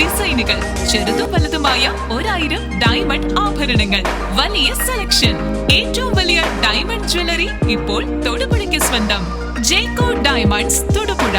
ഡിസൈനുകൾ ചെറുതും വലുതുമായ ഒരായിരം ഡയമണ്ട് ആഭരണങ്ങൾ. വലിയ സെലക്ഷൻ ഏറ്റവും വലിയ ഡയമണ്ട് ജ്വല്ലറി ഇപ്പോൾ തൊടുപുഴയ്ക്ക് സ്വന്തം. ജേക്കോ ഡയമണ്ട്സ് തൊടുപുഴ.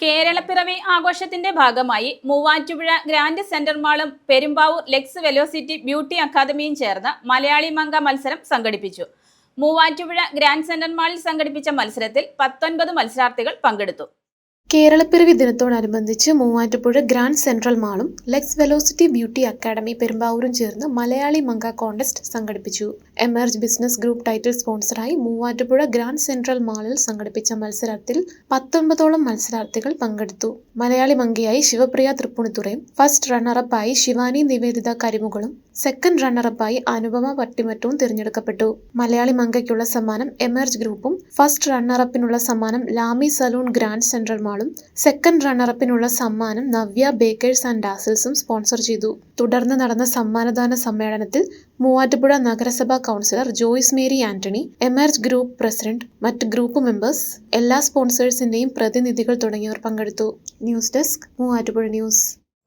കേരളപ്പിറവി ആഘോഷത്തിന്റെ ഭാഗമായി മൂവാറ്റുപുഴ ഗ്രാൻഡ് സെന്റർ മാളും പെരുമ്പാവൂർ ലെക്സ് വെലോസിറ്റി ബ്യൂട്ടി അക്കാദമിയും ചേർന്ന് മലയാളി മംഗ മത്സരം സംഘടിപ്പിച്ചു. മൂവാറ്റുപുഴ ഗ്രാൻഡ് സെന്റർ മാളിൽ സംഘടിപ്പിച്ച മത്സരത്തിൽ പത്തൊൻപത് മത്സരാർത്ഥികൾ പങ്കെടുത്തു. കേരളപ്പിറവി ദിനത്തോടനുബന്ധിച്ച് മൂവാറ്റുപുഴ ഗ്രാൻഡ് സെൻട്രൽ മാളും ലെക്സ് വെലോസിറ്റി ബ്യൂട്ടി അക്കാഡമി പെരുമ്പാവൂരും ചേർന്ന് മലയാളി മങ്ക കോൺടെസ്റ്റ് സംഘടിപ്പിച്ചു. എമർജ് ബിസിനസ് ഗ്രൂപ്പ് ടൈറ്റിൽ സ്പോൺസറായി മൂവാറ്റുപുഴ ഗ്രാൻഡ് സെൻട്രൽ മാളിൽ സംഘടിപ്പിച്ച മത്സരത്തിൽ പത്തൊൻപതോളം മത്സരാർത്ഥികൾ പങ്കെടുത്തു. മലയാളി മങ്കയായി ശിവപ്രിയ തൃപ്പുണിത്തുറയും ഫസ്റ്റ് റണ്ണറപ്പായി ശിവാനി നിവേദിത കരിമുകളും സെക്കൻഡ് റണ്ണറപ്പായി അനുപമ പട്ടിമറ്റവും തിരഞ്ഞെടുക്കപ്പെട്ടു. മലയാളി മങ്കയ്ക്കുള്ള സമ്മാനം എമേർജ് ഗ്രൂപ്പും ഫസ്റ്റ് റണ്ണറപ്പിനുള്ള സമ്മാനം ലാമി സലൂൺ ഗ്രാൻഡ് സെൻട്രൽ മാളും സെക്കൻഡ് റണ്ണറപ്പിനുള്ള സമ്മാനം നവ്യ ബേക്കേഴ്സ് ആൻഡ് ഡാസിൽസും സ്പോൺസർ ചെയ്തു. തുടർന്ന് നടന്ന സമ്മാനദാന സമ്മേളനത്തിൽ മൂവാറ്റുപുഴ നഗരസഭാ councillor Joyce Mary Antony emerge group president മറ്റ് ഗ്രൂപ്പ് മെമ്പേഴ്സ് എല്ലാ സ്പോൺസേഴ്സിന്റെയും പ്രതിനിധികൾ തുടങ്ങിയവർ പങ്കെടുത്തു. News desk Muvattupuzha news.